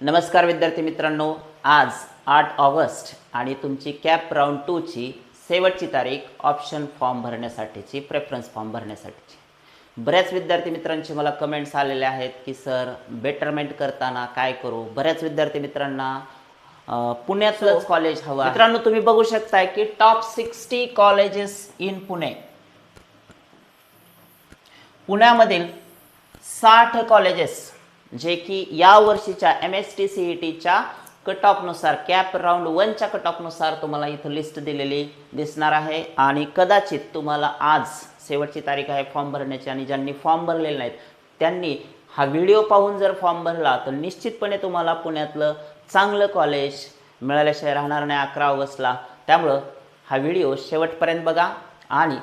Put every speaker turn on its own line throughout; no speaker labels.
नमस्कार विद्यार्थी मित्रांनो आज आठ ऑगस्ट आणि तुमची कॅप राऊंड टूची शेवटची तारीख ऑप्शन फॉर्म भरण्यासाठीची प्रेफरन्स फॉर्म भरण्यासाठीची. बऱ्याच विद्यार्थी मित्रांचे मला कमेंट्स आलेले आहेत की सर बेटरमेंट करताना काय करू? बऱ्याच विद्यार्थी मित्रांना पुण्यातलंच कॉलेज हवं. मित्रांनो तुम्ही बघू शकताय की top sixty colleges in Pune पुण्यामधील साठ कॉलेजेस जे की या वर्षीच्या M S T C E टीच्या कट ऑफनुसार कॅप राऊंड वनच्या कट ऑफनुसार तुम्हाला इथं लिस्ट दिलेली दिसणार आहे. आणि कदाचित तुम्हाला आज शेवटची तारीख आहे फॉर्म भरण्याची आणि ज्यांनी फॉर्म भरलेले नाहीत त्यांनी हा व्हिडिओ पाहून जर फॉर्म भरला तर निश्चितपणे तुम्हाला पुण्यातलं चांगलं कॉलेज मिळाल्याशिवाय राहणार नाही अकरा ऑगस्टला. त्यामुळं हा व्हिडिओ शेवटपर्यंत बघा आणि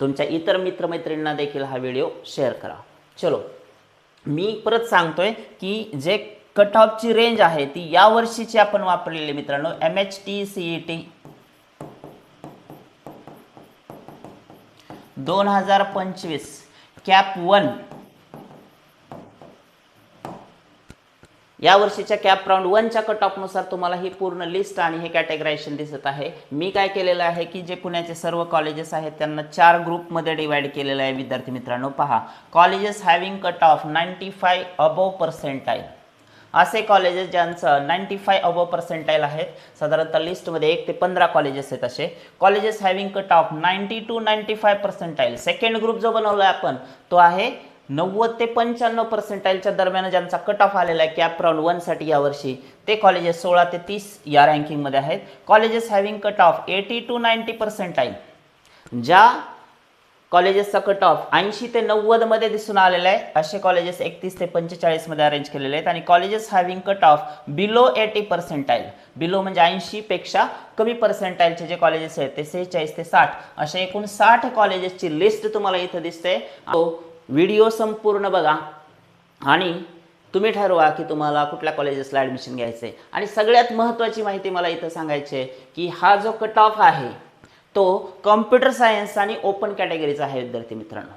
तुमच्या इतर मित्रमैत्रिणींना देखील हा व्हिडिओ शेअर करा. चलो. मी परत सांगतोय की जे कट ऑफची रेंज आहे ती या वर्षीची आपण वापरलेली मित्रांनो M H T C E T दोन हजार पंचवीस कॅप वन या वर्षीच्या कॅप राऊंड वनच्या कट ऑफनुसार तुम्हाला ही पूर्ण लिस्ट आणि हे कॅटेगरायझेशन दिसत आहे. मी काय केलेलं आहे की जे पुण्याचे सर्व कॉलेजेस आहेत त्यांना चार ग्रुपमध्ये डिवाईड केलेलं आहे विद्यार्थी मित्रांनो पहा. Colleges having cut off ninety five above percentile असे कॉलेजेस ज्यांचं नाईन्टी फाय अबोव पर्सेंटाईल आहेत साधारणतः लिस्टमध्ये एक ते पंधरा कॉलेजेस आहेत असे. Colleges having cut off ninety two ninety five percentile second group जो बनवला आहे आपण तो आहे नव्वद ते पंच्याण्णव पर्सेंटाईलच्या दरम्यान ज्यांचा कट ऑफ आलेला आहे कॅप राऊंड वनसाठी यावर्षी ते कॉलेजेस सोळा ते तीस या रँकिंगमध्ये आहेत. Colleges having cut off eighty two ninety percentile ज्या कॉलेजेसचा कट ऑफ ऐंशी ते नव्वदमध्ये दिसून आलेला आहे असे कॉलेजेस एकतीस ते पंचेचाळीसमध्ये अरेंज केलेले आहेत. आणि colleges having cut off below eighty percentile below म्हणजे ऐंशीपेक्षा कमी पर्सेंटाईलचे जे कॉलेजेस आहेत ते सेहेचाळीस ते साठ अशा एकूण साठ कॉलेजेसची लिस्ट तुम्हाला इथं दिसते. व्हिडिओ संपूर्ण बघा. आणि तुम्ही ठरवा की तुम्हाला कुठल्या कॉलेजेसला ॲडमिशन घ्यायचं आहे आणि सगळ्यात महत्त्वाची माहिती मला इथं सांगायची आहे की हा जो कट ऑफ आहे तो कॉम्प्युटर सायन्स आणि ओपन कॅटेगरीचा आहे विद्यार्थी मित्रांनो.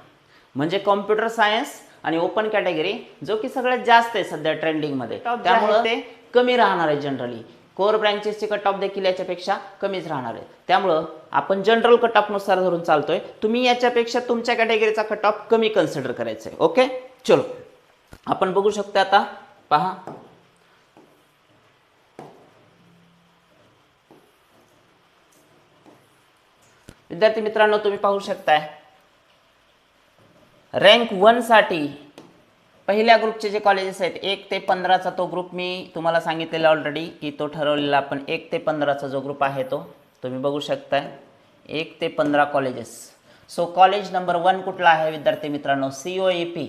म्हणजे कॉम्प्युटर सायन्स आणि ओपन कॅटेगरी जो की सगळ्यात जास्त आहे सध्या ट्रेंडिंगमध्ये त्यामुळे ते. कमी राहणार आहे जनरली कोर ब्रँचेसचे कट ऑफ देखील याच्यापेक्षा कमीच राहणार आहे. त्यामुळं आपण जनरल कट ऑफनुसार धरून चालतोय. तुम्ही याच्यापेक्षा तुमच्या कॅटेगरीचा कट ऑफ कमी कन्सिडर करायचा आहे ओके चलो. आपण बघू शकतो आता. पहा. विद्यार्थी मित्रांनो तुम्ही पाहू शकताय. रँक वनसाठी पहिल्या ग्रुपचे जे कॉलेजेस आहेत एक ते पंधराचा तो ग्रुप मी तुम्हाला सांगितलेला ऑलरेडी की तो ठरवलेला आपण एक ते पंधराचा जो ग्रुप आहे तो तुम्ही बघू शकताय. एक ते पंधरा colleges so college number one कुठला आहे विद्यार्थी मित्रांनो? C O A P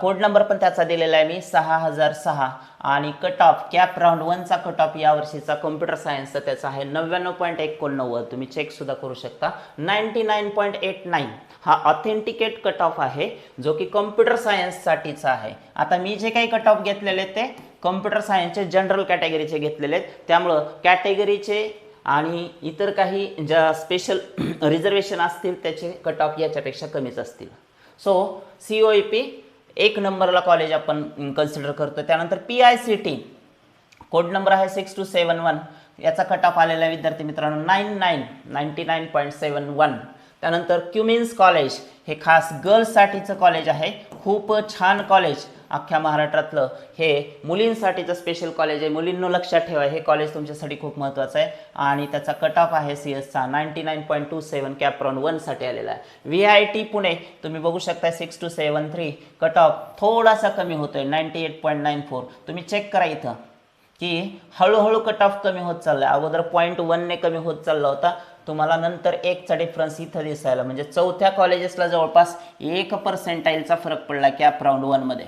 code number पण त्याचा दिलेला आहे मी सहा हजार सहा. आणि कट ऑफ कॅप राऊंड वनचा कट ऑफ या वर्षीचा कम्प्युटर सायन्सचा त्याचा आहे नव्याण्णव पॉईंट एकोणनव्वद तुम्ही चेक सुद्धा करू शकता. Ninety nine point eight nine हा ऑथेंटिकेट कट ऑफ आहे जो की कम्प्युटर सायन्ससाठीचा आहे. आता मी जे काही कट ऑफ घेतलेले आहेत ते कम्प्युटर सायन्सचे जनरल कॅटेगरीचे घेतलेले आहेत. त्यामुळं कॅटेगरीचे आणि इतर काही ज्या स्पेशल रिझर्वेशन असतील त्याचे कट ऑफ याच्यापेक्षा कमीच असतील. So C O E P एक नंबरला कॉलेज आपण कन्सिडर करतो त्यानंतर P I C T code number आहे सिक्स टू सेवन वन याचा कट ऑफ आलेला विद्यार्थी मित्रांनो nine nine ninety nine point seven one त्यानंतर क्युमिन्स कॉलेज हे खास गर्ल्ससाठीचं कॉलेज आहे. खूप छान कॉलेज अख्ख्या महाराष्ट्रातलं. हे मुलींसाठीचं स्पेशल कॉलेज आहे. मुलींनो लक्षात ठेवा हे कॉलेज तुमच्यासाठी खूप महत्त्वाचं आहे. आणि त्याचा कट ऑफ आहे C एसचा ninety nine point two seven CAP round वनसाठी आलेला आहे. व्ही आय टी पुणे तुम्ही बघू शकता six two seven three cut off थोडासा कमी होतोय ninety eight point nine four तुम्ही चेक करा इथं की हळूहळू कट ऑफ कमी होत चालला आहे अगोदर पॉईंट वनने कमी होत चालला होता. तुम्हाला नंतर एकचा डिफरन्स इथं दिसायला. म्हणजे चौथ्या कॉलेजेसला जवळपास एक पर्सेंटाईलचा फरक पडला कॅप राऊंड वनमध्ये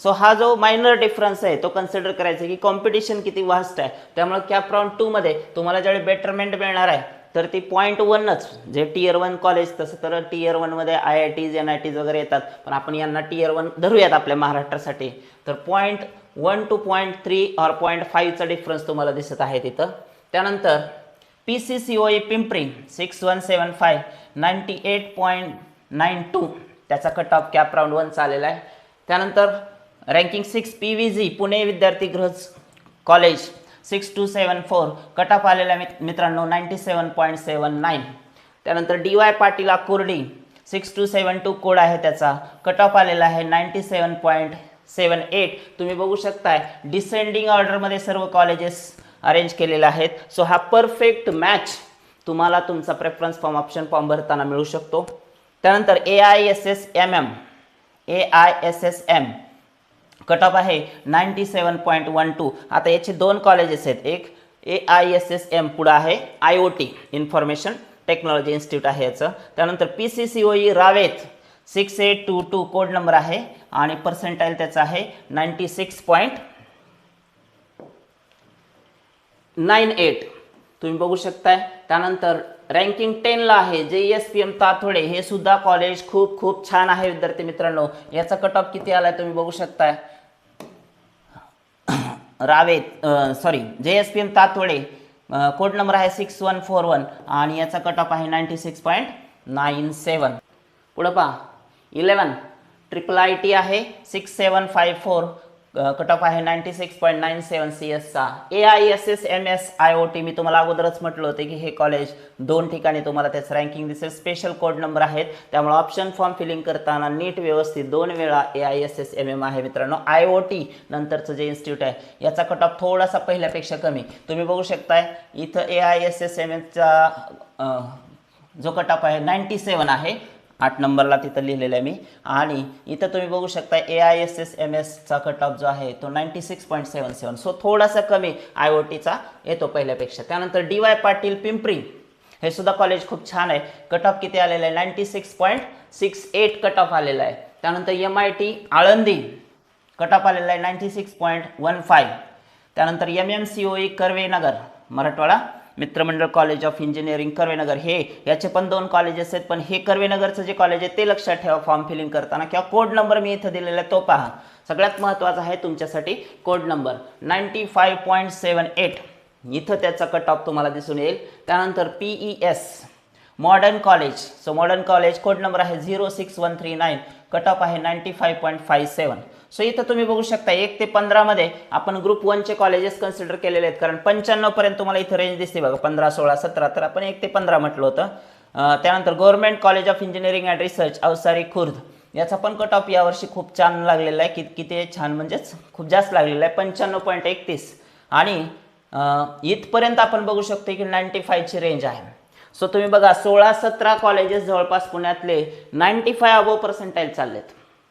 सो हा जो मायनर डिफरन्स आहे तो कन्सिडर करायचा आहे की कॉम्पिटिशन किती वास्ट आहे. त्यामुळे कॅप राऊंड टूमध्ये तुम्हाला ज्यावेळी बेटरमेंट मिळणार आहे तर ती पॉईंट वनच जे टीयर वन कॉलेज तसं तर टीयर वनमध्ये I I Ts N I Ts वगैरे येतात. पण आपण यांना टीयर वन धरूयात आपल्या महाराष्ट्रासाठी. तर point one two point three or point फाईव्हचा difference तुम्हाला दिसत आहे तिथं. त्यानंतर P C C O A Pimpri six one seven five ninety eight point nine two त्याचा cut off CAP round one चाललेला आहे. त्यानंतर ranking six P V G Pune Vidyarthi Griha college six two seven four cut off आलेला मित मित्रांनो ninety seven point seven nine त्यानंतर D Y Patil Kurdi six two seven two code आहे त्याचा. Cut off आलेला आहे ninety seven point seven eight तुम्ही बघू शकताय डिसेंडिंग ऑर्डरमध्ये सर्व कॉलेजेस अरेंज केलेल्या आहेत. सो हा परफेक्ट मॅच तुम्हाला तुमचा प्रेफरन्स फॉर्म ऑप्शन फॉर्म भरताना मिळू शकतो. त्यानंतर A I S S M M A I S S M cut off आहे ninety seven point one two आता याचे दोन कॉलेजेस आहेत. एक A I S S M पुढं आहे. I O T information technology institute आहे याचं. त्यानंतर P C C O E Ravet. Six eight two two code number आहे. आणि पर्सेंटाईल त्याचा आहे ninety six point nine eight. तुम्ही बघू शकताय. त्यानंतर रँकिंग टेनला आहे जे एस पी एम ताथोडे हे सुद्धा कॉलेज खूप खूप छान आहे विद्यार्थी मित्रांनो. याचा कट ऑफ किती आलाय तुम्ही बघू शकताय? Ravet sorry J S P M Tathawade. Code number आहे सिक्स वन फोर वन आणि याचा कट ऑफ आहे ninety six point nine seven पुढं पहा. इलेवन ट्रिपल आय टी आहे six seven five four cut off आहे ninety six point nine seven C एसचा A I S S M S I O T मी तुम्हाला अगोदरच म्हटलं होतं की हे कॉलेज दोन ठिकाणी तुम्हाला त्याचं रँकिंग दिसेल. स्पेशल कोड नंबर आहेत. त्यामुळे ऑप्शन फॉर्म फिलिंग करताना नीट व्यवस्थित दोन वेळा A I S S M M आहे मित्रांनो. आय ओ टी नंतरचं जे इन्स्टिट्यूट आहे याचा कट ऑफ थोडासा पहिल्यापेक्षा कमी. तुम्ही बघू शकताय इथं A I S S M एसचा जो कट ऑफ आहे नाईन्टी सेवन आहे आठ नंबरला तिथं लिहिलेलं आहे मी. आणि इथं तुम्ही बघू शकता A I S S M एसचा cut off जो आहे तो ninety six point seven seven so थोडासा कमी आय ओ टीचा येतो पहिल्यापेक्षा. त्यानंतर डी वाय पाटील पिंपरी हे सुद्धा कॉलेज खूप छान आहे. कट ऑफ किती आलेलं आहे? Ninety six point six eight cut off आलेला आहे. त्यानंतर M I T Alandi cut off आलेला आहे ninety six point one five त्यानंतर M M C O E Karvenagar Marathwada. Mitramandal college of engineering Karvenagar. हे याचे पण दोन कॉलेजेस आहेत पण हे कर्वेनगरचं जे कॉलेज आहे ते लक्षात ठेवा फॉर्म फिलिंग करताना. किंवा कोड नंबर मी इथं दिलेला आहे तो पहा. सगळ्यात महत्त्वाचा आहे तुमच्यासाठी code number ninety five point seven eight इथं त्याचा कट ऑफ तुम्हाला दिसून येईल. त्यानंतर P E S modern college so modern college code number आहे zero six one three nine cut off आहे ninety five point five seven so इथं तुम्ही बघू शकता एक ते पंधरामध्ये आपण ग्रुप वनचे कॉलेजेस कन्सिडर केलेले आहेत. कारण पंच्याण्णवपर्यंत तुम्हाला इथं रेंज दिसते बघा. पंधरा सोळा सतरा तर आपण एक ते पंधरा म्हटलं होतं. त्यानंतर government college of engineering and research Avsari Khurd. याचा पण कट ऑफ यावर्षी खूप छान लागलेला आहे. की किती छान म्हणजेच खूप जास्त लागलेला आहे. पंच्याण्णव पॉईंट एकतीस. आणि इथपर्यंत आपण बघू शकतो की नाईन्टी फायची रेंज आहे. सो तुम्ही बघा सोळा सतरा कॉलेजेस जवळपास पुण्यातले नाईन्टी फाय अबो पर्सेंटाईल चाललेत.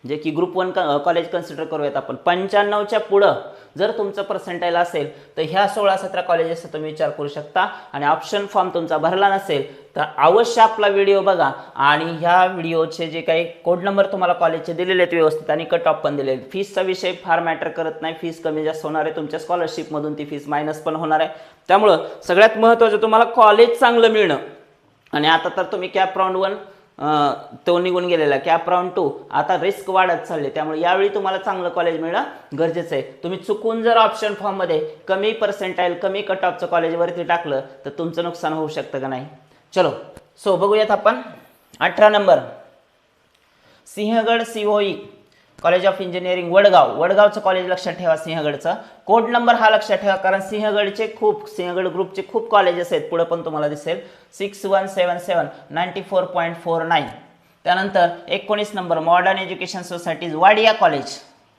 जे की ग्रुप वन कॉलेज कन्सिडर करूयात आपण. पंच्याण्णवच्या पुढं जर तुमचं पर्सेंटाईल असेल तर ह्या सोळा सतरा कॉलेजेसचा तुम्ही विचार करू शकता. आणि ऑप्शन फॉर्म तुमचा भरला नसेल तर अवश्य आपला व्हिडिओ बघा. आणि ह्या व्हिडिओचे जे काही कोड नंबर तुम्हाला कॉलेजचे दिलेले आहेत व्यवस्थित आणि कट ऑफ पण दिलेले आहेत. फीसचा विषय फार मॅटर करत नाही. फीस कमी जास्त होणार आहे. तुमच्या स्कॉलरशिपमधून ती फीस मायनस पण होणार आहे. त्यामुळं सगळ्यात महत्त्वाचं तुम्हाला कॉलेज चांगलं मिळणं. आणि आता तर तुम्ही कॅप राऊंड वन तो निघून गेलेला कॅप राऊंड टू आता रिस्क वाढत चालले. त्यामुळे यावेळी तुम्हाला चांगलं कॉलेज मिळणं गरजेचं आहे. तुम्ही चुकून जर ऑप्शन फॉर्ममध्ये कमी पर्सेंटाईल कमी कट ऑफचं कॉलेजवरती टाकलं तर तुमचं नुकसान होऊ शकतं का नाही? चलो. सो बघूयात आपण. अठरा number. Sinhagad C O E college of engineering Vadgaon. वडगावचं college लक्षात ठेवा सिंहगडचं. कोड नंबर हा लक्षात ठेवा कारण सिंहगडचे खूप सिंहगड ग्रुपचे खूप कॉलेजेस आहेत. पुढे पण तुम्हाला दिसेल. Six one seven seven ninety four point four nine त्यानंतर एकोणीस number modern education society's Wadia college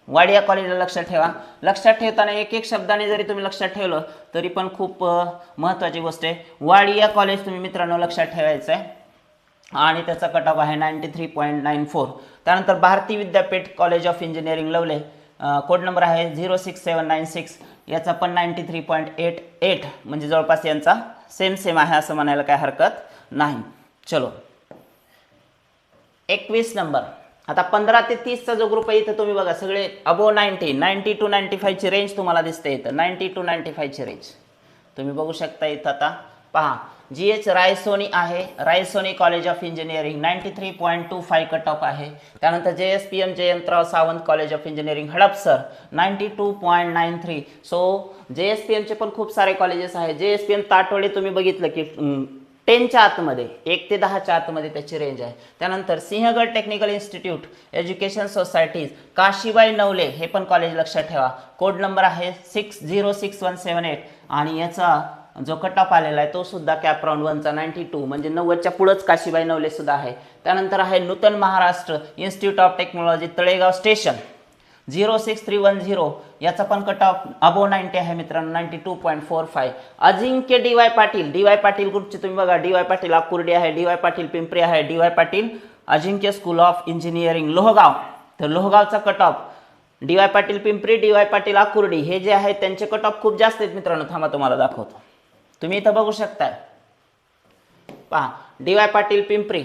Wadia कॉलेजला लक्षात ठेवा. लक्षात ठेवताना एक एक शब्दाने जरी तुम्ही लक्षात ठेवलं तरी पण खूप महत्त्वाची गोष्ट आहे. वाडिया कॉलेज तुम्ही मित्रांनो लक्षात ठेवायचं आहे आणि त्याचा कट ऑफ आहे ninety three point nine four त्यानंतर Bharati Vidyapeeth college of engineering Lavale. Code number आहे zero six seven nine six याचा पण ninety three point eight eight म्हणजे जवळपास यांचा सेम सेम आहे असं म्हणायला काय हरकत नाही. चलो. एकवीस नंबर. आता पंधरा ते तीसचा जो ग्रुप आहे इथं तुम्ही बघा सगळे above ninety ninety two ninety फायची range तुम्हाला दिसते इथं. नाईन्टी टू नाईन्टी फायची रेंज तुम्ही बघू शकता इथं आता. पहा. जी एच रायसोनी आहे. Raisoni college of engineering ninety three point two five cut off आहे. त्यानंतर J S P M Jayantrao Sawant college of engineering Hadapsar ninety two point nine three so J S P एमचे पण खूप सारे colleges आहेत. जे S P M ताटोळे तुम्ही बघितलं की टेनच्या आतमध्ये एक ते दहाच्या आतमध्ये त्याची रेंज आहे. त्यानंतर Sinhagad technical institute education society's Kashibai Navale हे पण कॉलेज लक्षात ठेवा. कोड नंबर आहे six zero six one seven eight आणि याचा जो कट ऑफ आलेला आहे तो सुद्धा कॅप राऊंड वनचा नाईन्टी टू म्हणजे नव्वदच्या पुढंच काशीबाई नवले सुद्धा आहे. त्यानंतर आहे Nutan Maharashtra institute of technology Talegaon station zero six three one zero याचा पण कट ऑफ अबो नाईन्टी आहे मित्रांनो ninety two point four five Ajinkya D Y Patil D Y Patil ग्रुपची तुम्ही बघा डी वाय पाटील अकुर्डी आहे डी वाय पाटील पिंपरी आहे D Y Patil Ajinkya school of engineering Lohegaon. तर लोहगावचा cut off D Y Patil Pimpri D Y Patil Akurdi हे जे आहेत त्यांचे cut off खूप जास्त आहेत मित्रांनो थांबा तुम्हाला दाखवतो. तुम्ही इथं बघू शकताय. पहा डी वाय पाटील पिंपरी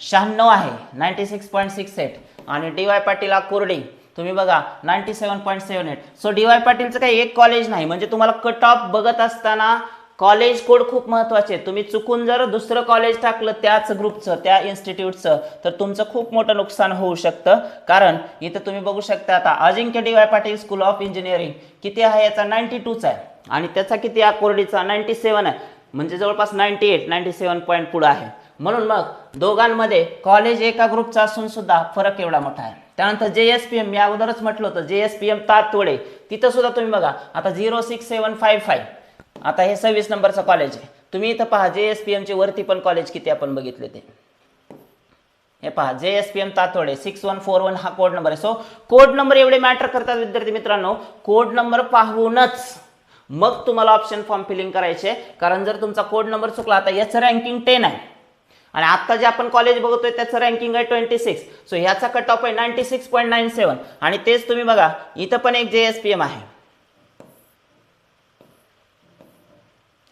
शहाण्णव आहे ninety six point six eight आणि डी वाय पाटील आकुर्डी तुम्ही बघा ninety seven point seven eight so D Y पाटीलचं काही एक कॉलेज नाही म्हणजे तुम्हाला कट ऑफ बघत असताना कॉलेज कोड खूप महत्त्वाचे तुम्ही चुकून जर दुसरं कॉलेज टाकलं त्याच ग्रुपचं त्या इन्स्टिट्यूटचं तर तुमचं खूप मोठं नुकसान होऊ शकतं. कारण इथं तुम्ही बघू शकता आता Ajinkya D Y Patil school of engineering किती आहे याचा? नाईन्टी टूचा आहे. आणि त्याचा किती आकोर्डीचा? नाईन्टी सेवन आहे. म्हणजे जवळपास ninety eight ninety seven point पुढं आहे. म्हणून मग दोघांमध्ये कॉलेज एका ग्रुपचा असून सुद्धा फरक एवढा मोठा आहे. त्यानंतर जे एस पी एम मी अगोदरच म्हटलं होतं जे एस पी एम तातोडे तिथं सुद्धा तुम्ही बघा आता zero six seven five five आता हे सव्वीस नंबरचं कॉलेज आहे. तुम्ही इथं पहा जे एस पी एमचे वरती पण कॉलेज किती आपण बघितले ते. हे पहा J S P M Tathawade six one four one हा कोड नंबर आहे. सो कोड नंबर एवढे मॅटर करतात विद्यार्थी मित्रांनो. कोड नंबर पाहूनच. मग तुम्हाला ऑप्शन फॉर्म फिलिंग करायचे. कारण जर तुमचा कोड नंबर चुकला आता याचं रँकिंग टेन आहे. आणि आता जे आपण कॉलेज बघतोय त्याचं रँकिंग आहे ट्वेंटी सिक्स सो ह्याचा कट ऑफ आहे ninety six point nine seven आणि तेच तुम्ही बघा इथं पण एक जे एस पी एम आहे.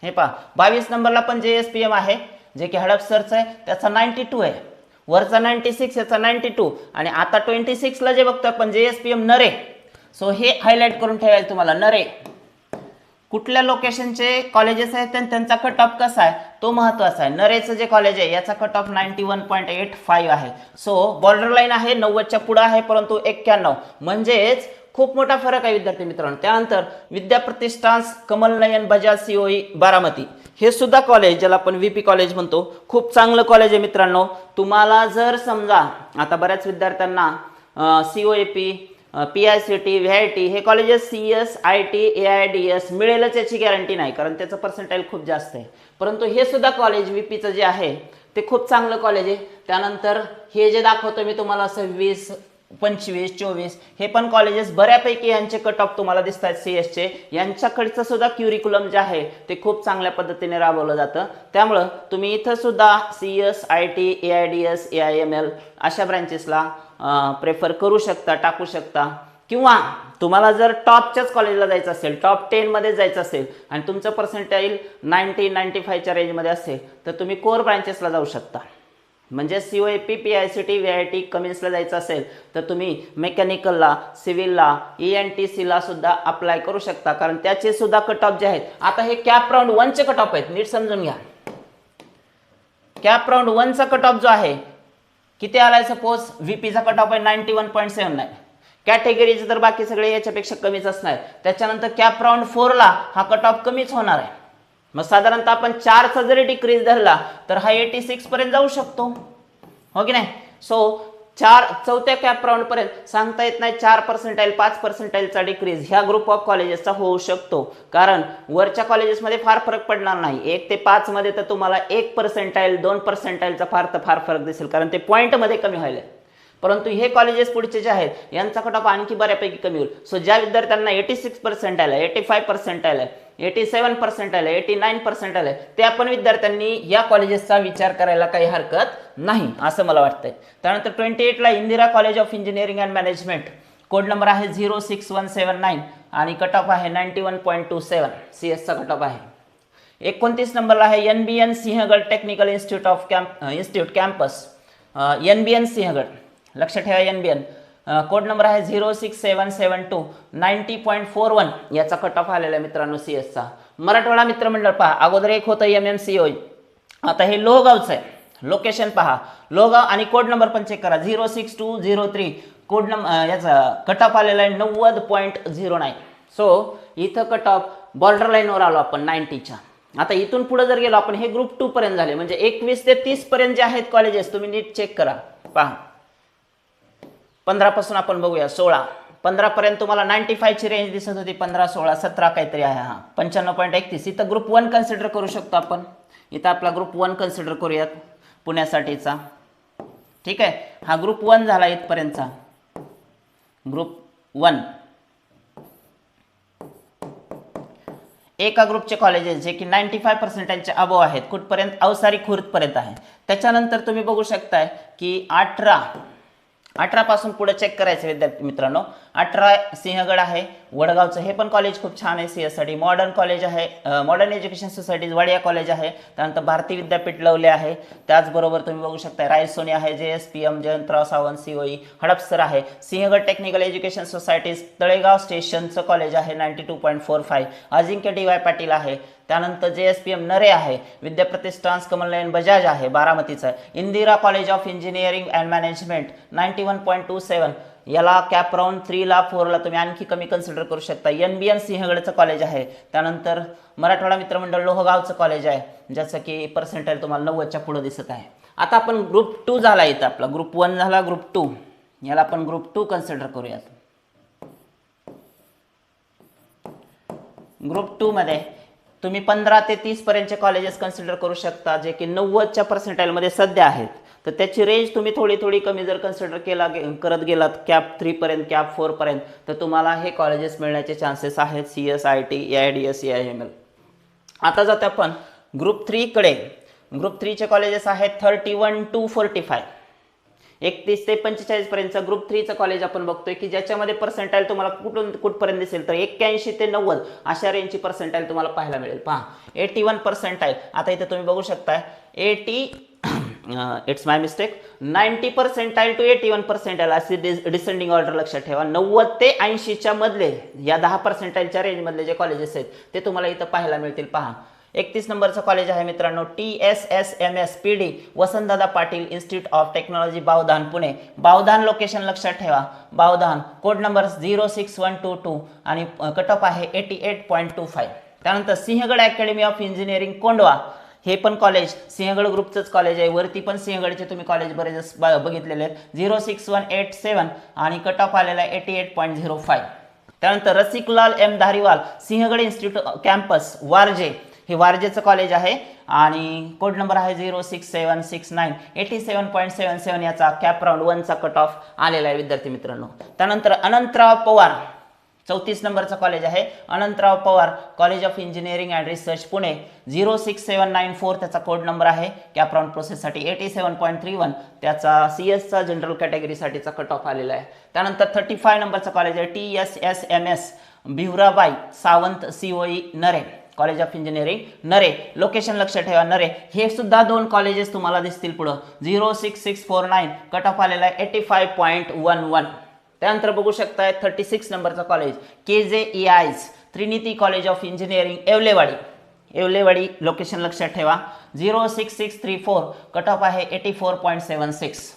हे पहा बावीस नंबरला पण जे एस पी एम आहे जे की हडपसरचं आहे त्याचा नाईन्टी टू आहे. वरचा नाईन्टी सिक्स याचा नाईन्टी टू आणि आता ट्वेंटी सिक्सला जे बघतोय आपण J S P M Narhe. So हे हायलाईट करून ठेवायचं तुम्हाला नरे. कुठल्या लोकेशनचे कॉलेजेस आहेत आणि त्यांचा कट ऑफ कसा आहे? तो महत्त्वाचा आहे. नरेचं जे कॉलेज आहे याचा cut off ninety one point eight five आहे. सो बॉर्डर लाईन आहे नव्वदच्या पुढं आहे परंतु एक्क्याण्णव. म्हणजेच खूप मोठा फरक आहे विद्यार्थी मित्रांनो. त्यानंतर विद्याप्रतिष्ठान कमलनयन कमल नयन बजाज सीओई बारामती. हे सुद्धा कॉलेज ज्याला आपण व्ही पी कॉलेज म्हणतो. खूप चांगलं कॉलेज आहे मित्रांनो. तुम्हाला जर समजा आता बऱ्याच विद्यार्थ्यांना C O A P P I C T V I T हे colleges C S I T A I D S मिळेलच याची गॅरंटी नाही कारण त्याचं पर्सेंटाईल खूप जास्त आहे. परंतु हे सुद्धा कॉलेज व्ही पीचं जे आहे ते खूप चांगलं कॉलेज आहे. त्यानंतर हे जे दाखवतो मी तुम्हाला सव्वीस पंचवीस चोवीस हे पण कॉलेजेस बऱ्यापैकी यांचे कट ऑफ तुम्हाला दिसत आहेत सी एसचे यांच्याकडचं सुद्धा क्युरिक्युलम जे आहे ते खूप चांगल्या पद्धतीने राबवलं जातं. त्यामुळं तुम्ही इथं सुद्धा C S I T A I D S A I M L अशा ब्रँचेसला प्रेफर करू शकता टाकू शकता. किंवा तुम्हाला जर टॉपच्याच कॉलेजला जायचं असेल टॉप टेनमध्ये जायचं असेल आणि तुमचं पर्सेंटाईल नाईन्टी नाईन्टी फायच्या रेंजमध्ये असेल तर तुम्ही कोर ब्रांचेसला जाऊ शकता. म्हणजे C O A P P I C T V I T कमिन्सला जायचं असेल तर तुम्ही मेकॅनिकलला सिव्हिलला ई एन टी सीला सुद्धा अप्लाय करू शकता. कारण त्याचे सुद्धा कट ऑफ जे आहेत आता हे कॅप राऊंड वनचे कट ऑफ आहेत. नीट समजून घ्या. कॅप राऊंड वनचा कट ऑफ जो आहे किती आलाय सपोज व्ही पीचा कट ऑफ आहे ninety one point seven nine कॅटेगरीचे तर बाकी सगळे याच्यापेक्षा कमीच असणार त्याच्यानंतर कॅप राऊंड फोरला हा कट ऑफ कमीच होणार आहे. मग साधारणतः आपण चारचा जरी डिक्रीज धरला तर हा एटी सिक्स पर्यंत जाऊ शकतो. हो की नाही? सो चार चौथ्या कॅप राऊंड पर्यंत सांगता येत नाही चार पर्सेंटाईल पाच पर्सेंटाईलचा डिक्रीज ह्या ग्रुप ऑफ कॉलेजेसचा होऊ शकतो. कारण वरच्या कॉलेजेसमध्ये फार फरक पडणार नाही. एक ते पाच मध्ये तर तुम्हाला एक पर्सेंटाईल दोन पर्सेंटाईलचा फार तर फार फरक दिसेल कारण ते पॉईंटमध्ये कमी व्हायला परंतु हे कॉलेजेस पुढचे जे आहेत यांचा कट ऑफ आणखी बऱ्यापैकी कमी होईल. सो ज्या विद्यार्थ्यांना एटी सिक्स पर्सेंट आला एटी फाय पर्सेंट आला एटी सेवन पर्सेंट आलं एटी नाईन पर्सेंट आलं. त्या पण विद्यार्थ्यांनी या कॉलेजेसचा विचार करायला काही हरकत नाही असं मला वाटतंय. त्यानंतर ट्वेंटी एटला Indira college of engineering and management code number आहे zero six one seven nine आणि कट ऑफ आहे ninety one point two seven C एसचा cut off आहे. एकोणतीस नंबरला आहे N B N Sinhagad technical institute of camp institute campus N B N Sinhagad. लक्ष ठेवा N B N code number आहे zero six seven seven two ninety point four one याचा cut off आलेला आहे मित्रांनो सी एसचा मराठवाडा मित्रमंडळ पहा अगोदर एक होतं एम एम सी ओ आता हे लोहगावचं आहे. लोकेशन पहा. लोहगाव आणि कोड नंबर पण चेक करा. Zero six two zero three code number याचा कट ऑफ आलेला आहे नव्वद पॉईंट झिरो नाईन सो इथं कट ऑफ बॉर्डर लाईनवर आलो आपण नाईन्टीच्या आता इथून पुढे जर गेलो आपण हे ग्रुप टू पर्यंत झाले. म्हणजे एकवीस ते तीस पर्यंत जे आहेत कॉलेजेस तुम्ही नीट चेक करा. पहा. पंधरापासून आपण बघूया सोळा. पंधरापर्यंत तुम्हाला नाईन्टी फायची रेंज दिसत होती पंधरा सोळा सतरा काहीतरी आहे हा. पंच्याण्णव पॉईंट एकतीस. इथं ग्रुप वन कन्सिडर करू शकतो आपण. इथं आपला ग्रुप वन कन्सिडर करूयात पुण्यासाठीचा. ठीक आहे? हा ग्रुप वन झाला इथपर्यंतचा. ग्रुप वन एका ग्रुपचे कॉलेजेस जे की नाईन्टी फाय पर्सेंटांचे अबो आहेत कुठपर्यंत अवसारी खुर्दपर्यंत आहे. त्याच्यानंतर तुम्ही बघू शकताय की अठरा अठरापासून पुढे चेक करायचं विद्यार्थी मित्रांनो. अठरा सिंहगड आहे. वडगावचं हे पण कॉलेज खूप छान आहे सी एससाठी. मॉडर्न कॉलेज आहे modern education societies Wadia college आहे. त्यानंतर भारती विद्यापीठ लवले आहे. त्याचबरोबर तुम्ही बघू शकता रायसोनी आहे J S P M Jayantrao Sawant COE Hadapsar आहे. Sinhgad technical education societies Talegaon स्टेशनचं कॉलेज आहे ninety two point four five Ajinkya D Y Patil आहे. त्यानंतर जे एस पी एम नरे आहे विद्याप्रतिष्ठान कमलनयन बजाज आहे बारामतीचं Indira college of engineering and management ninety one point two seven याला cap round थ्रीला फोरला तुम्ही आणखी कमी कन्सिडर करू शकता. एन बी एन सिंहगडचं कॉलेज आहे. त्यानंतर मराठवाडा मित्रमंडळ लोहगावचं कॉलेज आहे. ज्याचं की पर्सेंटेज तुम्हाला नव्वदच्या पुढं दिसत आहे. आता आपण ग्रुप टू झाला इथं आपला. ग्रुप वन झाला ग्रुप टू याला आपण ग्रुप टू कन्सिडर करूयात. ग्रुप टूमध्ये तुम्ही पंधरा ते तीस पर्यंतचे कॉलेजेस कन्सिडर करू शकता जे की नव्वदच्या पर्सेंटाईलमध्ये सध्या आहेत. तर त्याची रेंज तुम्ही थोडी थोडी कमी जर कन्सिडर केला गे- करत गेलात कॅप थ्रीपर्यंत कॅप फोरपर्यंत तर तुम्हाला हे कॉलेजेस मिळण्याचे चान्सेस आहेत C S I T A I D S A I M L आता जाते आपण ग्रुप थ्रीकडे ग्रुप थ्रीचे कॉलेजेस आहेत thirty one two forty five एकतीस ते पंचेचाळीसपर्यंतचा ग्रुप थ्रीचं कॉलेज आपण बघतोय की ज्याच्यामध्ये पर्सेंटाईल तुम्हाला कुठून कुठपर्यंत दिसेल? तर एक्क्याऐंशी ते नव्वद अशा रेंजची पर्सेंटाईल तुम्हाला पाहायला मिळेल. पहा एटी वन पर्सेंटाईल आता इथे तुम्ही बघू शकताय eighty it's my mistake ninety percentile two eighty one percentile असे डिसेंडिंग ऑर्डर लक्षात ठेवा. नव्वद ते ऐंशीच्या मधले या दहा पर्सेंटाईलच्या रेंजमधले जे कॉलेजेस आहेत ते तुम्हाला इथं पाहायला मिळतील. पहा. एकतीस नंबरचं कॉलेज आहे मित्रांनो T S S M S P D Vasantdada Patil institute of technology Bavdhan Pune. Bavdhan location लक्षात ठेवा. Bavdhan code number zero six one two two आणि कट ऑफ आहे eighty eight point two five त्यानंतर Sinhagad academy of engineering Kondhwa. हे पण college Sinhagad ग्रुपचंच college आहे. वरती पण सिंहगडचे तुम्ही कॉलेज बरेच ब- बघितलेले आहेत. Zero six one eight seven आणि कट ऑफ आलेला आहे eighty eight point zero five त्यानंतर Rasiklal M Dhariwal Sinhagad institute campus Warje. हे वारजेचं कॉलेज आहे. आणि कोड नंबर आहे zero six seven six nine eighty seven point seven seven याचा कॅप राऊंड वनचा कट ऑफ आलेला आहे विद्यार्थी मित्रांनो. त्यानंतर अनंतराव पवार. चौतीस नंबरचं कॉलेज आहे. Anantrao Pawar college of engineering and research Pune. Zero six seven nine four त्याचा कोड नंबर आहे. Cap प्रोसेससाठी eighty seven point three one त्याचा सी एसचा जनरल कॅटेगरीसाठीचा कट ऑफ आलेला आहे. त्यानंतर थर्टी फाय नंबरचं कॉलेज आहे. T S S M S Bhivarabai Sawant COE Nare. College of engineering Nare. Location लक्षात ठेवा नरे. हे सुद्धा दोन कॉलेजेस तुम्हाला दिसतील पुढं. Zero six six four nine cut off आलेला आहे eighty five point one one त्यानंतर बघू शकताय थर्टी सिक्स नंबरचं college K J E I's Trinity college of engineering Yewalewadi. Yewalewadi location लक्षात ठेवा. Zero six six three four cut off आहे eighty four point seven six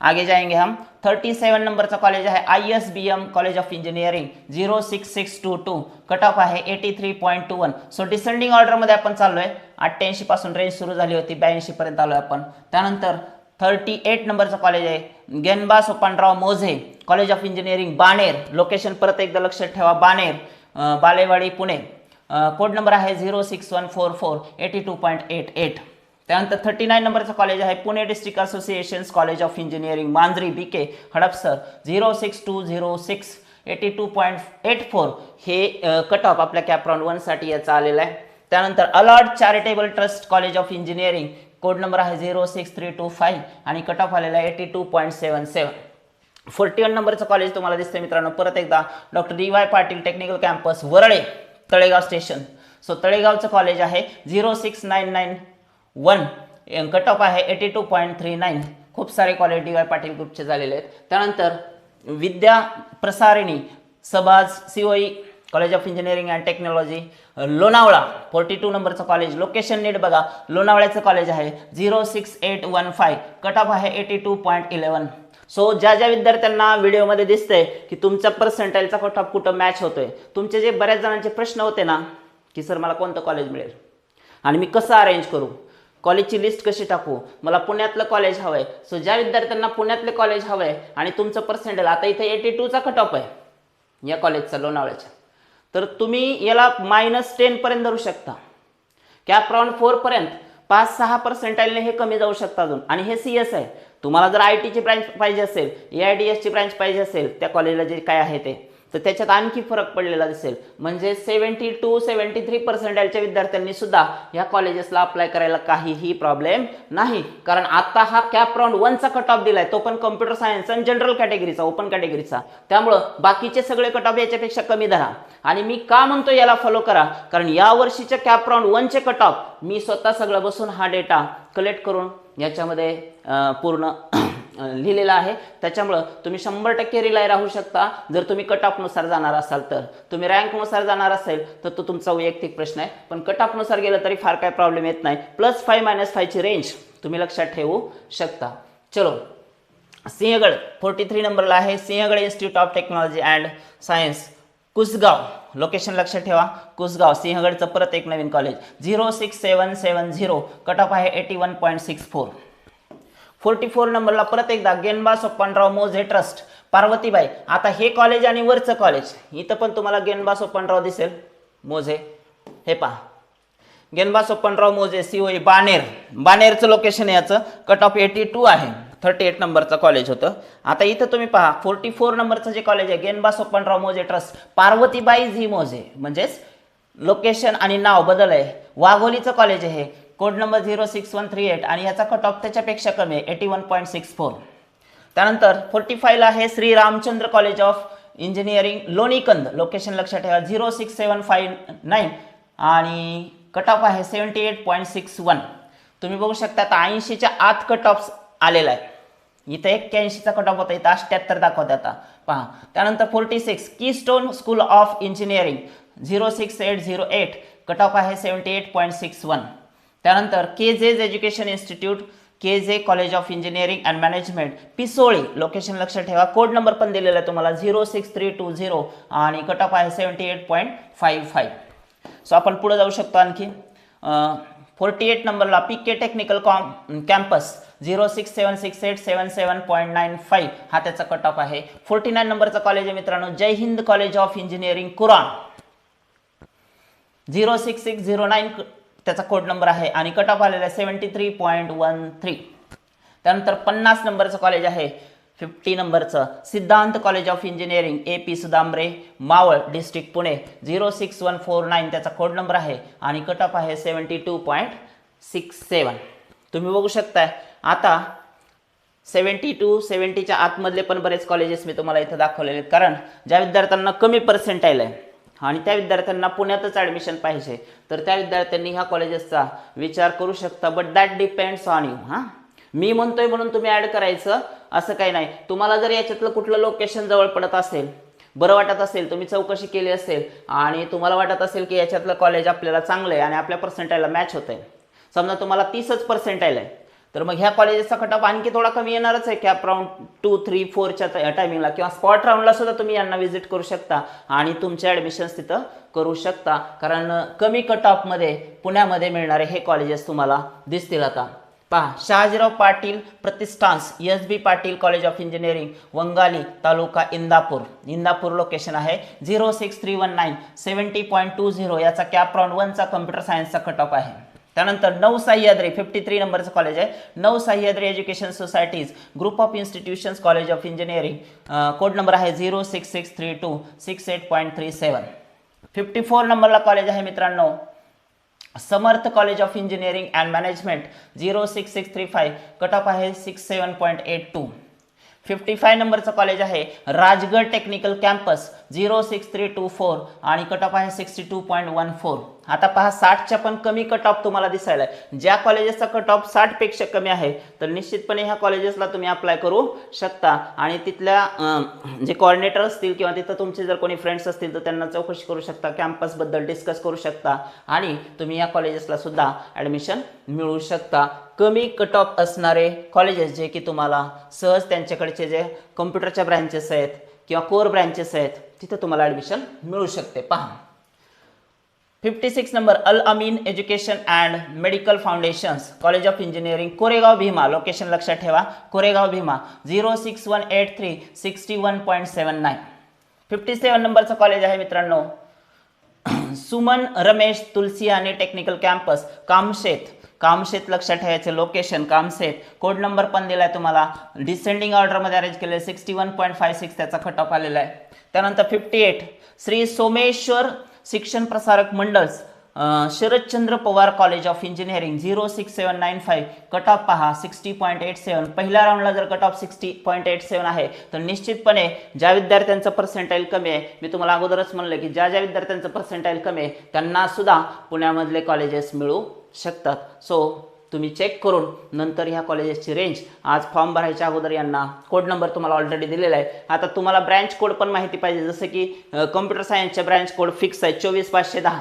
आगे जाएंगे हम. थर्टी सेवन नंबरचा कॉलेज आहे I S B M college of engineering zero six six two two cut off आहे eighty three point two one so descending ऑर्डरमध्ये आपण चाललो आहे अठ्ठ्याऐंशी पासून रेंज सुरू झाली होती ब्याऐंशी पर्यंत आलो आपण. त्यानंतर थर्टी एट नंबरचं कॉलेज आहे. Genba Sopanrao Moze college of engineering Baner. Location परत एकदा लक्षात ठेवा बाणेर बालेवाडी पुणे. कोड नंबर आहे zero six one four four eighty two point eight eight त्यानंतर थर्टी नाईन नंबरचं कॉलेज आहे Pune district associations college of engineering Manjari B K Hadapsar zero six two zero six eighty two point eight four हे cut off आपल्या cap round वनसाठी याचा आलेला आहे. त्यानंतर allot charitable trust college of engineering code number आहे zero six three two five आणि cut off आलेला आहे eighty two point seven seven. Forty one नंबरचं कॉलेज तुम्हाला दिसतंय मित्रांनो. परत एकदा doctor D Y Patil technical campus Varale Talegaon station so तळेगावचं college आहे zero six nine nine one. Cut off आहे eighty two point three nine. खूप सारे कॉलेज डी वाय पाटील ग्रुपचे झालेले आहेत. त्यानंतर Vidya Prasarini सबाज COE college of engineering and technology Lonavala forty two नंबरचं college location नीट बघा. लोणावळ्याचं कॉलेज आहे. Zero six eight one five cut off आहे eighty two point eleven so ज्या ज्या विद्यार्थ्यांना व्हिडिओमध्ये दिसतंय की तुमचा पर्सेंटाईलचा कट ऑफ कुठं मॅच होतोय तुमचे जे बऱ्याच जणांचे प्रश्न होते ना की सर मला कोणतं कॉलेज मिळेल? आणि मी कसं अरेंज करू? कॉलेजची लिस्ट कशी टाकू? मला पुण्यातलं कॉलेज हवं आहे सो ज्या विद्यार्थ्यांना पुण्यातले कॉलेज हवं आहे आणि तुमचं पर्सेंटेज आता इथे एटी टूचा कट ऑफ आहे या कॉलेजचा लोणावळ्याच्या तर तुम्ही याला मायनस टेनपर्यंत धरू शकता. कॅप राऊंड फोरपर्यंत पाच सहा पर्सेंटाईलने हे कमी जाऊ शकता अजून. आणि हे सी एस आहे. तुम्हाला जर आय टीची ब्रँच पाहिजे असेल ए आय डी एसची ब्रँच पाहिजे असेल त्या कॉलेजला जे काय आहे ते. तर त्याच्यात आणखी फरक पडलेला दिसेल. म्हणजे सेव्हन्टी टू सेव्हन्टी थ्री पर्सेंटाईलच्या विद्यार्थ्यांनी सुद्धा या कॉलेजेसला अप्लाय करायला काहीही प्रॉब्लेम नाही. कारण आता हा कॅप राऊंड वनचा कट ऑफ दिलाय. तो पण कम्प्युटर सायन्स आणि जनरल कॅटेगरीचा ओपन कॅटेगरीचा त्यामुळं बाकीचे सगळे कट ऑफ याच्यापेक्षा कमी धरा. आणि मी का म्हणतो याला फॉलो करा? कारण या वर्षीच्या कॅप राऊंड वनचे कट ऑफ मी स्वतः सगळं बसून हा डेटा कलेक्ट करून याच्यामध्ये पूर्ण लिहिलेलं आहे. त्याच्यामुळं तुम्ही शंभर टक्के रिलाय राहू शकता. जर तुम्ही कट ऑफनुसार जाणार असाल तर. तुम्ही रँकनुसार जाणार असेल तर तो तुमचा वैयक्तिक प्रश्न आहे. पण कट ऑफनुसार गेलं तरी फार काय प्रॉब्लेम येत नाही. प्लस फाय मायनस फायची रेंज तुम्ही लक्षात ठेवू शकता. चलो. सिंहगड फोर्टी थ्री नंबरला आहे. Sinhagad institute of technology and science Kusgaon. Location लक्षात ठेवा. कुसगाव सिंहगडचं परत एक नवीन college zero six seven seven zero cut off आहे eighty one point six four forty four नंबरला परत एकदा गेनबाळ सोप्पनराव मोजे ट्रस्ट. पार्वतीबाई आता हे कॉलेज आणि वरचं कॉलेज इथं पण तुम्हाला गेनबा सोप्पनराव दिसेल. मोजे हे पहा. गेनबा सोप्पनराव मोजे सीओई बानेर. बानेरचं लोकेशन याचं. कट ऑफ एटी टू आहे. थर्टी एट नंबरचं कॉलेज होतं. आता इथं तुम्ही पहा फोर्टी फोर नंबरचं जे कॉलेज आहे गेनबा सोप्पनराव मोजे ट्रस्ट पार्वतीबाई झी मोजे म्हणजेच लोकेशन आणि नाव बदल आहे. वाघोलीचं कॉलेज आहे code number zero six one three eight आणि याचा कट ऑफ त्याच्यापेक्षा कमी आहे eighty one point six four त्यानंतर फोर्टी फायला आहे Shri Ramchandra college of engineering Lonikand. Location लक्षात ठेवा zero six seven five nine आणि कट ऑफ आहे seventy eight point six one तुम्ही बघू शकता आता ऐंशीच्या आत कट ऑफ आलेला आहे. इथं एक्क्याऐंशीचा कट ऑफ होता इथं अठ्ठ्याहत्तर दाखवत आता. पहा त्यानंतर forty six keystone school of engineering zero six eight zero eight cut off आहे seventy eight point six one त्यानंतर K J's education institute K J college of engineering and management Pisoli location लक्षात ठेवा. Code number पण दिलेला आहे तुम्हाला zero six three two zero आणि cut off आहे seventy eight point five five so आपण पुढे जाऊ शकतो आणखी. फोर्टी एट नंबरला पी के technical com campus zero six seven six eight seven seven point nine five हा त्याचा कट ऑफ आहे. फोर्टी नाईन नंबरचा कॉलेज आहे मित्रांनो Jai Hind college of engineering Kuran zero six six zero nine त्याचा code number आहे आणि cut off आलेला आहे seventy three point one three त्यानंतर पन्नास नंबरचं कॉलेज आहे फिफ्टी नंबरचं. Siddhant college of engineering A P Sudumbare Maval district Pune. Zero six one four nine त्याचा कोड नंबर आहे आणि कट ऑफ आहे seventy two point six seven तुम्ही बघू शकताय आता सेवन्टी टू सेवन्टीच्या आतमधले पण बरेच कॉलेजेस मी तुम्हाला इथं दाखवलेले आहेत. कारण ज्या विद्यार्थ्यांना कमी पर्सेंटाईल आहे आणि त्या विद्यार्थ्यांना पुण्यातच ॲडमिशन पाहिजे. तर त्या विद्यार्थ्यांनी ह्या कॉलेजेसचा विचार करू शकता but that depends on you हां? मी म्हणतोय म्हणून तुम्ही ॲड करायचं असं काही नाही. तुम्हाला जर याच्यातलं कुठलं लोकेशन जवळ पडत असेल बरं वाटत असेल तुम्ही चौकशी केली असेल आणि तुम्हाला वाटत असेल की याच्यातलं कॉलेज आपल्याला चांगलं आहे आणि आपल्या पर्सेंटाईलला मॅच होतं आहे समजा तुम्हाला तीसच पर्सेंटाईल आहे. तर मग ह्या कॉलेजेसचा कट ऑफ आणखी थोडा कमी येणारच आहे. कॅप राऊंड टू थ्री फोरच्या टायमिंगला किंवा स्पॉट राऊंडला सुद्धा तुम्ही यांना व्हिजिट करू शकता आणि तुमचे ॲडमिशन्स तिथं करू शकता. कारण कमी कट ऑफमध्ये पुण्यामध्ये मिळणारे हे कॉलेजेस तुम्हाला दिसतील आता. पहा Shahajirao Patil प्रतिष्ठान्स S B Patil college of engineering Vangali taluka Indapur. Indapur location आहे. Zero six three one nine seventy point two zero याचा कॅप राऊंड वनचा कम्प्युटर सायन्सचा कट ऑफ आहे. त्यानंतर नऊ सह्याद्री फिफ्टी थ्री नंबरचं कॉलेज आहे. नऊ Sahyadri education societies group of institutions college of engineering code number आहे zero six six three two six eight point three seven fifty four नंबरला कॉलेज आहे मित्रांनो. Samarth college of engineering and management zero six six three five cut off आहे six seven point eight two fifty five नंबरचं college आहे Rajgad technical campus zero six three two four आणि cut off आहे sixty two point one four आता पहा साठच्या पण कमी कट ऑफ तुम्हाला दिसायला आहे ज्या कॉलेजेसचा कट ऑफ साठपेक्षा कमी आहे तर निश्चितपणे ह्या कॉलेजेसला तुम्ही अप्लाय करू शकता. आणि तिथल्या जे कॉर्डिनेटर असतील किंवा तिथं तुमचे जर कोणी फ्रेंड्स असतील तर त्यांना चौकशी करू शकता कॅम्पसबद्दल डिस्कस करू शकता. आणि तुम्ही या कॉलेजेसला सुद्धा ॲडमिशन मिळू शकता. कमी कट ऑफ असणारे कॉलेजेस जे की तुम्हाला सहज त्यांच्याकडचे जे कम्प्युटरच्या ब्रँचेस आहेत किंवा कोर ब्रँचेस आहेत तिथं तुम्हाला ॲडमिशन मिळू शकते. पहा. Fifty six number Al Ameen education and medical foundations college of engineering Koregaon Bhima location लक्षात ठेवा. Koregaon Bhima zero six one eight three sixty one point seven nine fifty seven नंबरचं college आहे मित्रांनो. सुमन रमेश तुलसी आणि technical campus Kamshet. Kamshet लक्षात ठेवायचे. Location Kamshet. Code number पण दिला आहे तुम्हाला डिसेंडिंग ऑर्डरमध्ये अरेंज केले sixty one point five six त्याचा कट ऑफ आलेला आहे. त्यानंतर fifty eight Shri Someshwar Shikshan Prasarak Mandal Sharadchandra Pawar college of engineering zero six seven nine five cut off पहा सिक्स्टी पॉईंट एट सेवन पहिल्या राऊंडला जर cut off sixty point eight seven आहे तर निश्चितपणे ज्या विद्यार्थ्यांचं पर्सेंटाईल कमी आहे मी तुम्हाला अगोदरच म्हणलं की ज्या ज्या विद्यार्थ्यांचं पर्सेंटाईल कमी आहे त्यांना सुद्धा पुण्यामधले कॉलेजेस मिळू शकतात. सो तुम्ही चेक करून नंतर ह्या कॉलेजेसची रेंज आज फॉर्म भरायच्या अगोदर यांना कोड नंबर तुम्हाला ऑलरेडी दिलेला आहे. आता तुम्हाला ब्रँच कोड पण माहिती पाहिजे. जसं की कम्प्युटर सायन्सचे ब्रँच कोड फिक्स आहे चोवीस पाचशे दहा.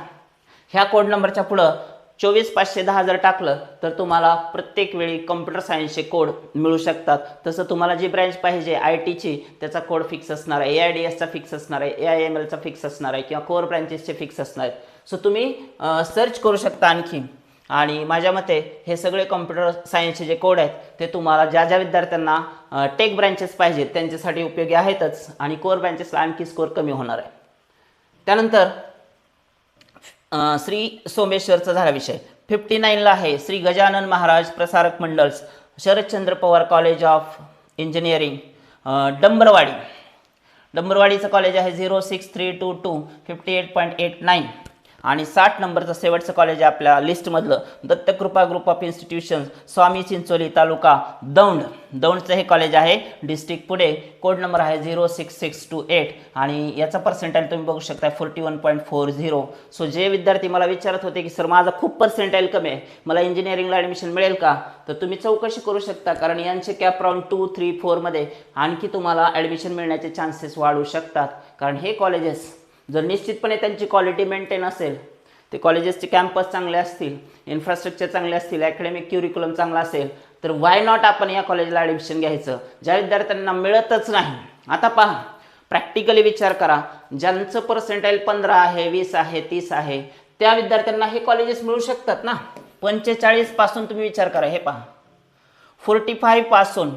ह्या कोड नंबरच्या पुढं चोवीस पाचशे दहा जर टाकलं तर तुम्हाला प्रत्येक वेळी कम्प्युटर सायन्सचे कोड मिळू शकतात. तसं तुम्हाला जी ब्रँच पाहिजे आय टीची त्याचा कोड फिक्स असणार आहे. ए आय डी एसचा फिक्स असणार आहे. ए आय एम एलचा फिक्स असणार आहे. किंवा कोर ब्रँचेसचे फिक्स असणार आहेत. सो तुम्ही सर्च करू शकता आणखी. आणि माझ्या मते हे सगळे कॉम्प्युटर सायन्सचे जे कोड आहेत ते तुम्हाला ज्या ज्या विद्यार्थ्यांना टेक ब्रँचेस पाहिजेत त्यांच्यासाठी उपयोगी आहेतच आणि कोर ब्रँचेसला आणखी स्कोर कमी होणार आहे. त्यानंतर श्री सोमेश्वरचा झाला विषय. फिफ्टी नाईनला आहे Shri Gajanan Maharaj Prasarak mandals Sharadchandra Pawar college of engineering Dumbarwadi. डंबरवाडीचं college आहे zero six three two two fifty eight point eight nine आणि साठ नंबरचं शेवटचं कॉलेज आहे आपल्या लिस्टमधलं Dattakrupa group of institution Swami Chincholi taluka Daund. दौंडचं हे कॉलेज आहे डिस्ट्रिक्ट पुढे. कोड नंबर आहे zero six six two eight आणि याचा पर्सेंटाईल तुम्ही बघू शकता forty one point four zero so जे विद्यार्थी मला विचारत होते की सर माझा खूप पर्सेंटाईल कमी आहे. मला इंजिनिअरिंगला ॲडमिशन मिळेल का? तर तुम्ही चौकशी करू शकता कारण यांचे कॅप राऊंड टू थ्री फोरमध्ये आणखी तुम्हाला ॲडमिशन मिळण्याचे चान्सेस वाढू शकतात. कारण हे कॉलेजेस जर निश्चितपणे त्यांची क्वालिटी मेंटेन असेल ते कॉलेजेसचे कॅम्पस चांगले असतील इन्फ्रास्ट्रक्चर चांगले असतील अकॅडमिक क्युरिक्युलम चांगला असेल तर वाय नॉट आपण या कॉलेजला ॲडमिशन घ्यायचं? ज्या विद्यार्थ्यांना मिळतच नाही आता पहा प्रॅक्टिकली विचार करा ज्यांचं पर्सेंटाईल पंधरा आहे वीस आहे तीस आहे त्या विद्यार्थ्यांना हे कॉलेजेस मिळू शकतात ना? पंचेचाळीसपासून तुम्ही विचार करा हे पहा. फोर्टी फाईव्हपासून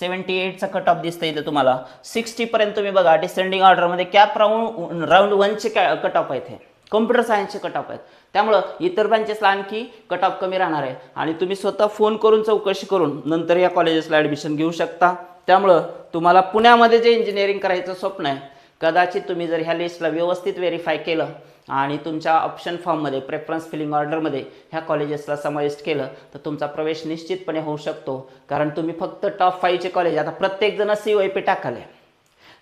सेवन्टी एटचा कट ऑफ दिसतं इथं तुम्हाला. सिक्स्टीपर्यंत तुम्ही बघा डिसेंडिंग ऑर्डरमध्ये कॅप राऊंड राऊंड वनचे कॅ कट ऑफ आहेत हे. कम्प्युटर सायन्सचे कट ऑफ आहेत. त्यामुळं इतर ब्रँचेसला आणखी कट ऑफ कमी राहणार आहे. आणि तुम्ही स्वतः फोन करून चौकशी करून नंतर या कॉलेजेसला ॲडमिशन घेऊ शकता. त्यामुळं तुम्हाला पुण्यामध्ये जे इंजिनिअरिंग करायचं स्वप्न आहे कदाचित तुम्ही जर ह्या लिस्टला व्यवस्थित व्हेरीफाय केलं आणि तुमच्या ऑप्शन फॉर्ममध्ये प्रेफरन्स फिलिंग ऑर्डरमध्ये ह्या कॉलेजेसला समाविष्ट केलं तर तुमचा प्रवेश निश्चितपणे होऊ शकतो. कारण तुम्ही फक्त टॉप फाईव्हचे कॉलेज आता प्रत्येकजण सी ओ पी टाकाले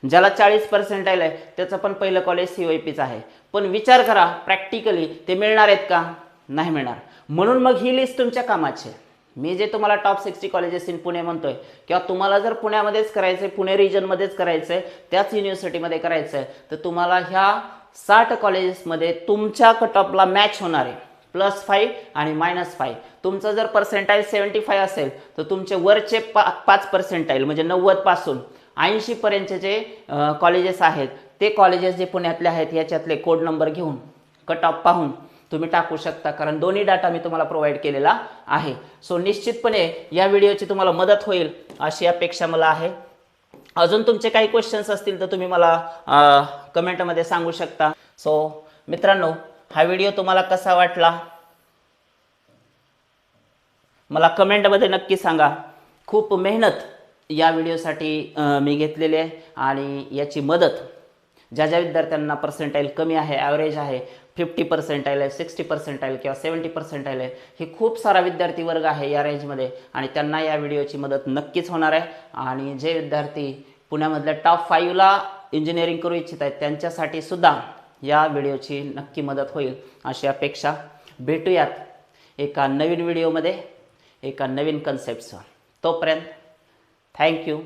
ज्याला चाळीस पर्सेंट आलं आहे त्याचं पण पहिलं कॉलेज सी ओ पीचं आहे. पण विचार करा प्रॅक्टिकली ते मिळणार आहेत का? नाही मिळणार. म्हणून मग ही लिस्ट तुमच्या कामाची आहे. मी जे तुम्हाला top sixty colleges in Pune म्हणतोय किंवा तुम्हाला जर पुण्यामध्येच करायचं आहे पुणे रिजनमध्येच करायचं आहे त्याच युनिव्हर्सिटीमध्ये करायचं आहे तर तुम्हाला ह्या साठ कॉलेजेसमध्ये तुमच्या कट मॅच होणार आहे. प्लस फाईव्ह आणि मायनस फाईव्ह तुमचं जर पर्सेंटाईल सेवन्टी फाय असेल तर तुमचे वरचे पा पाच पर्सेंटाईल म्हणजे नव्वदपासून ऐंशीपर्यंतचे जे कॉलेजेस आहेत ते कॉलेजेस जे पुण्यातले आहेत याच्यातले कोड नंबर घेऊन कट ऑफ पाहून तुम्ही टाकू शकता. कारण दोन्ही डाटा मी तुम्हाला प्रोव्हाइड केलेला आहे. सो निश्चितपणे या व्हिडिओची तुम्हाला मदत होईल अशी अपेक्षा मला आहे. अजून तुमचे काही क्वेश्चन्स असतील तर तुम्ही मला कमेंटमध्ये सांगू शकता. सो मित्रांनो हा व्हिडिओ तुम्हाला कसा वाटला? मला कमेंटमध्ये नक्की सांगा. खूप मेहनत या व्हिडिओसाठी मी घेतलेली आहे आणि याची मदत ज्या ज्या विद्यार्थ्यांना पर्सेंटाईल कमी आहे ॲव्हरेज आहे फिफ्टी पर्सेंटाईल आहे सिक्स्टी पर्सेंटाईल किंवा सेवन्टी पर्सेंटाईल आहे हे खूप सारा विद्यार्थी वर्ग आहे या रेंजमध्ये आणि त्यांना या व्हिडिओची मदत नक्कीच होणार आहे. आणि जे विद्यार्थी पुण्यामधल्या टॉप फाईव्हला इंजिनिअरिंग करू इच्छित आहेत त्यांच्यासाठी सुद्धा या व्हिडिओची नक्की मदत होईल अशी अपेक्षा. भेटूयात एका नवीन व्हिडिओमध्ये एका नवीन कन्सेप्टसह तोपर्यंत थँक्यू